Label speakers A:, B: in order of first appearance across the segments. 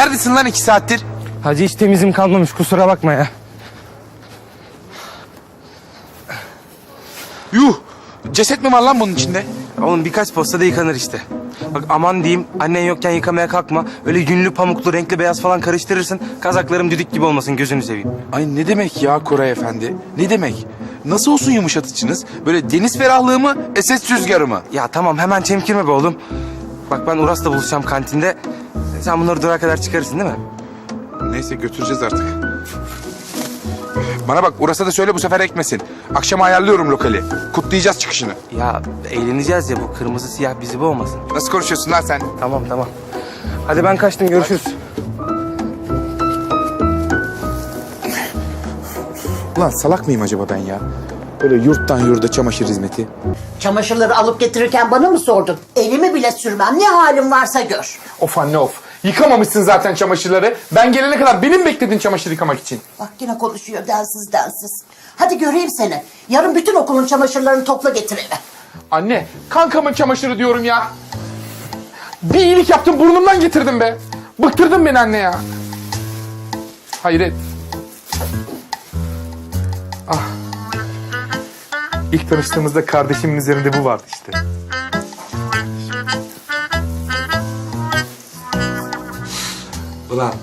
A: Neredesin lan iki saattir?
B: Hacı hiç temizim kalmamış kusura bakma ya.
A: Yuh! Ceset mi var lan bunun içinde?
B: Oğlum birkaç postada yıkanır işte. Bak aman diyeyim annen yokken yıkamaya kalkma. Öyle yünlü pamuklu renkli beyaz falan karıştırırsın. Kazaklarım düdük gibi olmasın gözünü seveyim.
A: Ay ne demek ya Koray Efendi? Ne demek? Nasıl olsun yumuşatıcınız? Böyle deniz ferahlığı mı, SS rüzgarı mı?
B: Ya tamam hemen çemkirme be oğlum. Bak ben Uras'la buluşacağım kantinde. Sen bunları durağa kadar çıkarırsın değil mi?
A: Neyse götüreceğiz artık. Bana bak Uras'a da söyle bu sefer ekmesin. Akşama ayarlıyorum lokali. Kutlayacağız çıkışını.
B: Ya eğleneceğiz ya bu kırmızı siyah bizi boğmasın.
A: Nasıl konuşuyorsun lan sen?
B: Tamam tamam. Hadi ben kaçtım görüşürüz.
A: Ulan salak mıyım acaba ben ya? Böyle yurttan yurda çamaşır hizmeti.
C: Çamaşırları alıp getirirken bana mı sordun? Elimi bile sürmem. Ne halin varsa gör.
D: Of anne of. Yıkamamışsın zaten çamaşırları. Ben gelene kadar benim bekledin çamaşır yıkamak için.
C: Bak yine konuşuyor densiz densiz. Hadi göreyim seni. Yarın bütün okulun çamaşırlarını topla getir eve.
D: Anne kankamın çamaşırı diyorum ya. Bir iyilik yaptın burnumdan getirdin be. Bıktırdın beni anne ya. Hayret. Ah. İlk tanıştığımızda kardeşimin üzerinde bu vardı işte.
A: Ulan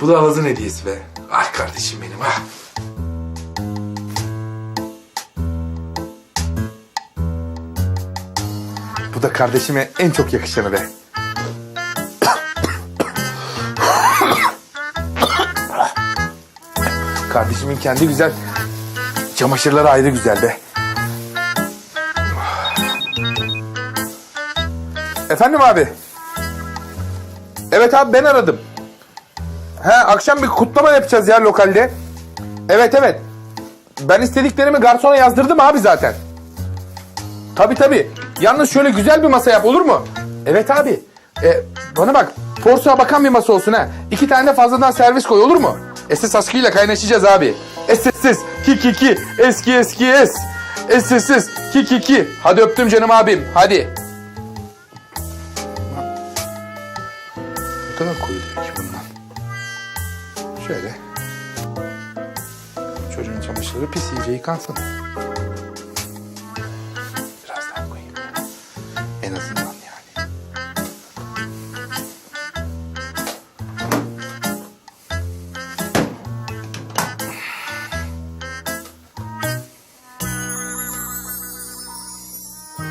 A: bu da Alaz'ın hediyesi be. Ah kardeşim benim ah.
D: Bu da kardeşime en çok yakışanı be. Kardeşimin kendi güzel çamaşırları ayrı güzel be. Efendim abi. Evet abi ben aradım. He akşam bir kutlama yapacağız ya lokalde. Evet evet. Ben istediklerimi garsona yazdırdım abi zaten. Tabii tabii. Yalnız şöyle güzel bir masa yap olur mu? Evet abi. E, bana bak. Porsuğa bakan bir masa olsun ha. İki tane de fazladan servis koy olur mu? Esas askıyla kaynaşacağız abi. Sessiz. Ki ki ki. Eski eski es. Sessiz. Ki ki ki. Hadi öptüm canım abim. Hadi.
A: Ne kadar koyuluyor ki bundan? Şöyle. Çocuğun çamaşırları pis iyice yıkansın. Biraz daha koyayım. En azından yani.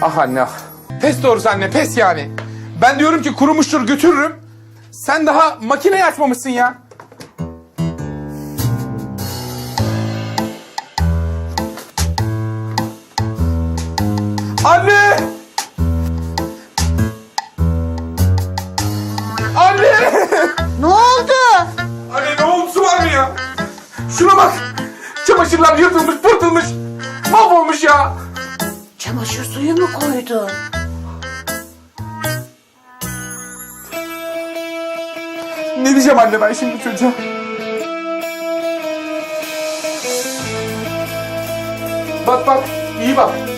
D: Ah anne ah. Pes doğrusu anne pes yani. Ben diyorum ki kurumuştur götürürüm. Sen daha makineyi açmamışsın ya. Anne! Anne!
C: Ne oldu?
D: Anne ne oldu var mı ya? Şuna bak. Çamaşırlar yırtılmış pırtılmış. Mahvolmuş ya.
C: Çamaşır suyu mu koydun?
D: Ne diyeceğim anne ben şimdi çocuğa? Bak bak, iyi bak.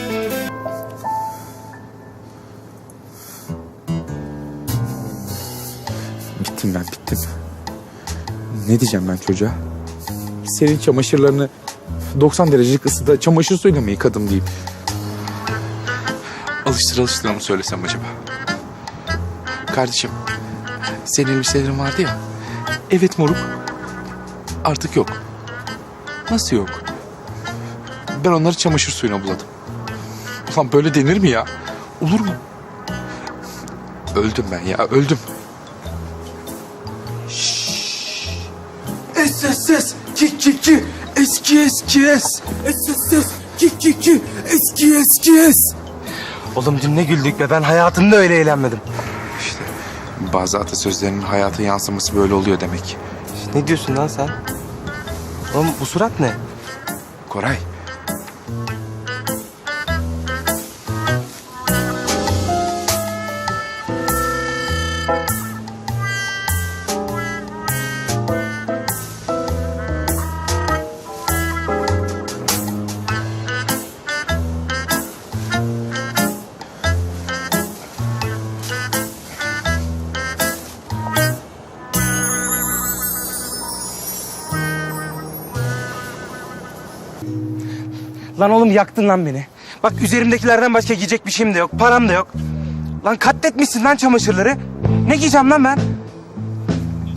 A: Ben bittim. Ne diyeceğim ben çocuğa? Senin çamaşırlarını 90 derecelik ısıda çamaşır suyuyla mı yıkadım diyeyim. Alıştır alıştır mı söylesem acaba? Kardeşim, senin elbiselerin vardı ya. Evet moruk. Artık yok. Nasıl yok? Ben onları çamaşır suyuna buladım. Ulan böyle denir mi ya? Olur mu? Öldüm ben ya, öldüm.
E: SSS ki ki ki eski eski es SSS ki ki ki eski eski es
B: Oğlum dün ne güldük be ben hayatımda öyle eğlenmedim.
A: İşte bazı atasözlerinin hayata yansıması böyle oluyor demek.
B: Ne diyorsun lan sen? Oğlum bu surat ne?
A: Koray.
B: Lan oğlum yaktın lan beni. Bak üzerimdekilerden başka giyecek bir şeyim de yok. Param da yok. Lan katletmişsin lan çamaşırları. Ne giyeceğim lan ben?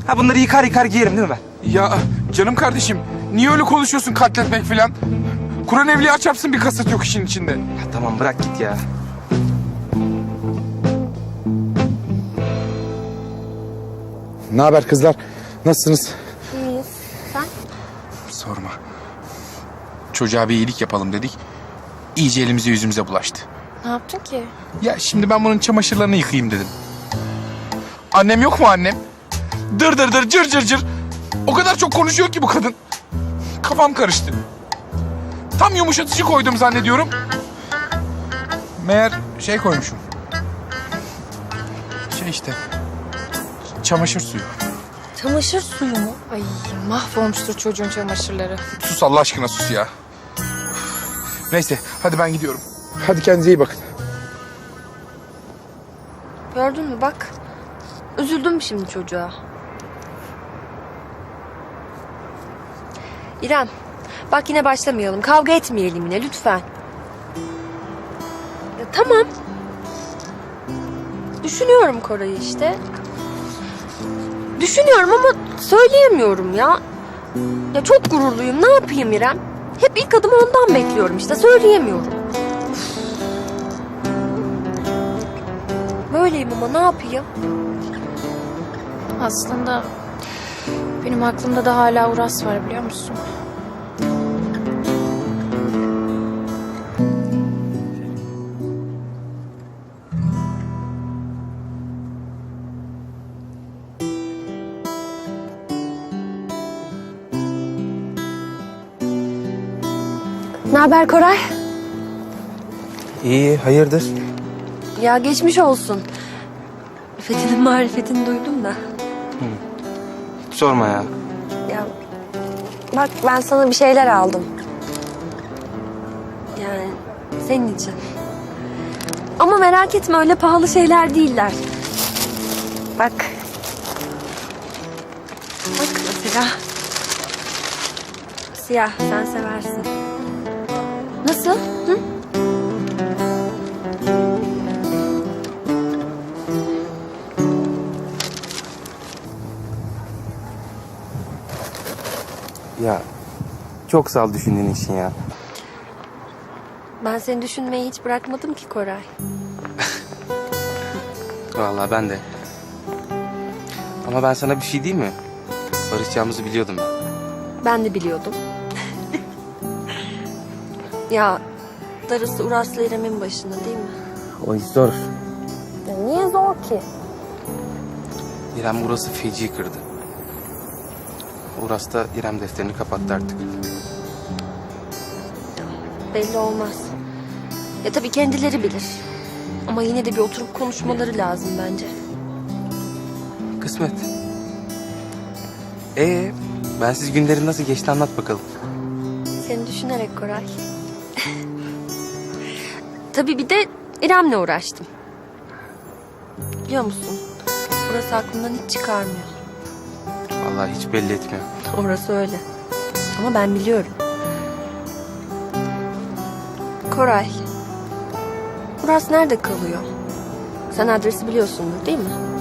B: Ha bunları yıkar yıkar giyerim değil mi ben?
A: Ya canım kardeşim niye öyle konuşuyorsun katletmek falan? Kur'an evliya çarpsın bir kasıt yok işin içinde.
B: Ya tamam bırak git ya.
D: Ne haber kızlar? Nasılsınız?
F: İyiyiz. Sen?
A: Sorma. Çocuğa bir iyilik yapalım dedik. İyice elimize yüzümüze bulaştı.
F: Ne yaptın ki?
A: Ya şimdi ben bunun çamaşırlarını yıkayayım dedim. Annem yok mu annem? Dır dır dır cır cır cır. O kadar çok konuşuyor ki bu kadın. Kafam karıştı. Tam yumuşatıcı koydum zannediyorum. Meğer şey koymuşum. Şey işte. Çamaşır suyu.
F: Çamaşır suyu mu? Ay mahvolmuştur çocuğun çamaşırları.
A: Sus Allah aşkına sus ya. Neyse hadi ben gidiyorum.
D: Hadi kendinize iyi bakın.
F: Gördün mü bak. Üzüldüm şimdi çocuğa. İrem. Bak yine başlamayalım. Kavga etmeyelim yine lütfen. Ya, tamam. Düşünüyorum Koray'ı işte. Düşünüyorum ama söyleyemiyorum ya. Ya çok gururluyum. Ne yapayım İrem? Hep ilk adımı ondan bekliyorum işte. Söyleyemiyorum. Böyleyim ama ne yapayım?
G: Aslında benim aklımda da hala Uras var biliyor musun?
F: Ne haber Koray?
B: İyi hayırdır?
F: Ya geçmiş olsun. Fethi'nin marifetini duydum da.
B: Sorma ya.
F: Ya bak ben sana bir şeyler aldım. Yani senin için. Ama merak etme öyle pahalı şeyler değiller. Bak. Bak mesela. Siyah sen seversin. Nasıl? Hı?
B: Ya çok sağ ol düşündüğün için ya.
F: Ben seni düşünmeyi hiç bırakmadım ki Koray.
B: Vallahi ben de. Ama ben sana bir şey diyeyim mi? Barışacağımızı biliyordum ben.
F: Ben de biliyordum. Ya darısı Uras'la İrem'in başına değil mi?
B: O iş zor.
F: Ya niye zor ki?
B: İrem burası feci kırdı. Uras da İrem defterini kapattı artık.
F: Belli olmaz. Ya tabii kendileri bilir. Ama yine de bir oturup konuşmaları lazım bence.
B: Kısmet. Ee, ben siz günlerin nasıl geçti anlat bakalım.
F: Seni düşünerek Koray. Tabii bir de İrem'le uğraştım. Biliyor musun? Burası aklımdan hiç çıkarmıyor.
B: Vallahi hiç belli etmiyor.
F: Orası öyle. Ama ben biliyorum. Koray. Uras nerede kalıyor? Sen adresi biliyorsundur değil mi?